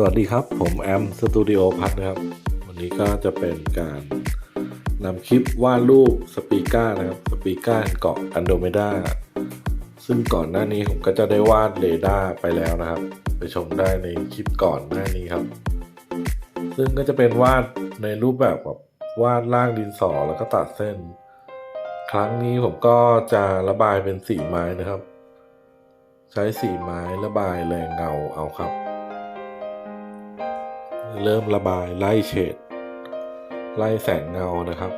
สวัสดีครับ ผมแอมสตูดิโอพัทนะครับ วันนี้ก็จะเป็นการนำคลิปวาดรูปสปีก้านะครับสปีก้าเกาะอันโดเมดาซึ่งก่อนหน้านี้ผมก็จะได้วาดเรดาร์ไปแล้วนะครับ ไปชมได้ในคลิปก่อนหน้านี้ครับ ซึ่งก็จะเป็นวาดในรูปแบบแบบวาดล่างดินสอแล้วก็ตัดเส้น ครั้งนี้ผมก็จะระบายเป็นสีไม้นะครับ ใช้สีไม้ระบายแรงเงาเอาครับ เริ่มระบายไล่เฉดไล่แสงเงานะครับ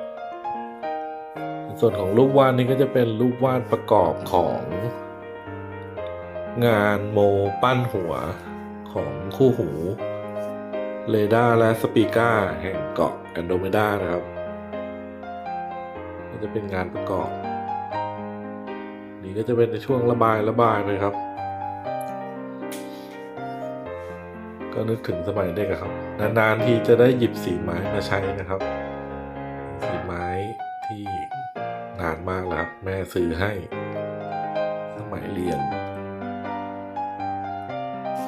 ส่วนของรูปวาดนี้ก็จะเป็นรูปวาดประกอบของ งานโมปั้นหัวของคู่หูเรดาร์และสปีก้าแห่งเกาะแอนโดเมดานะครับก็จะเป็นงานประกอบ นี่ก็จะเป็นในช่วงระบายระบายไปครับ ก็นึกถึงสมัยเด็กครับ นานๆทีจะได้หยิบสีไม้มาใช้นะครับ สีไม้ที่นานมากแล้วครับแม่ซื้อให้ สมัยเรียน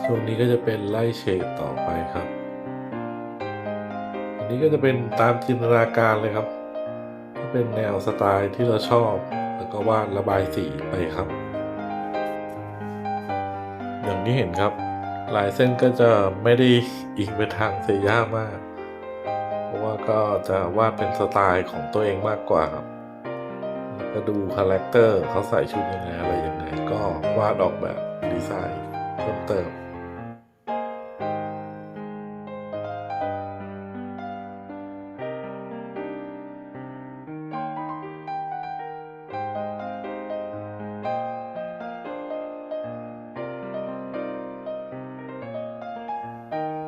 ช่วงนี้ก็จะเป็นไล่เฉดต่อไปครับ อันนี้ก็จะเป็นตามจินตนาการเลยครับก็เป็นแนวสไตล์ที่เราชอบ แล้วก็วาดระบายสีไปครับ อย่างที่เห็นครับ ลายเส้นก็จะไม่ได้อิงไปทางเซย่ามาก เพราะว่าก็จะวาดเป็นสไตล์ของตัวเองมากกว่าครับแล้วก็ดูคาแรคเตอร์เขาใส่ชุดยังไงอะไรยังไงก็วาดออกแบบดีไซน์เพิ่มเติม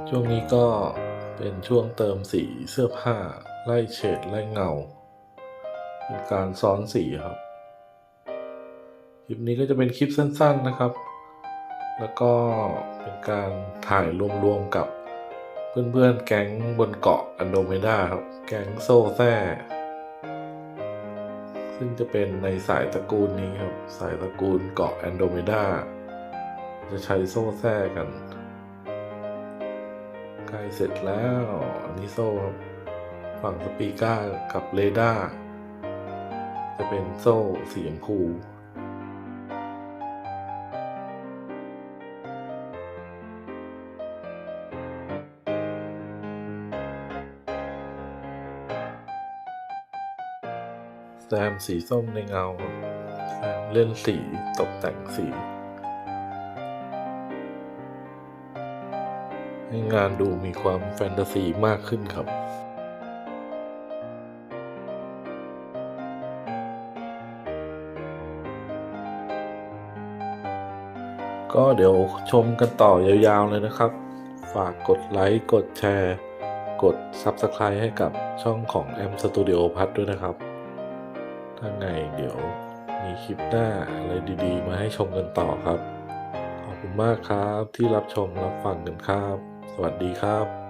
ช่วงนี้ก็เป็นช่วงเติมสีเสื้อผ้า ไล่เฉดไล่เงา เป็นการซ้อนสีครับ คลิปนี้ก็จะเป็นคลิปสั้น ๆนะครับ แล้วก็เป็นการถ่ายรวมๆกับเพื่อนๆแก๊งบนเกาะอันโดเมดาครับ แก๊งโซแซ่ซึ่งจะเป็นในสายตระกูลนี้ครับ สายตระกูลเกาะแอนโดเมดาจะใช้โซ่แซ่กัน ล้เสร็จแล้วอันนี้โซ่ครับฝั่งสปีก้ากับเรดาร์จะเป็นโซ่สีชมพูแซมสีส้มในเงาแซมเล่นสีตกแต่งสี ให้งานดูมีความแฟนตาซีมากขึ้นครับก็เดี๋ยวชมกันต่อยาวๆเลยนะครับ ฝากกดไลค์ กดแชร์ กด Subscribe ให้กับช่องของ M Studio พัดด้วยนะครับ ถ้าไงเดี๋ยวมีคลิปหน้าอะไรดีๆ มาให้ชมกันต่อครับ ขอบคุณมากครับที่รับชมรับฟังกันครับ สวัสดีครับ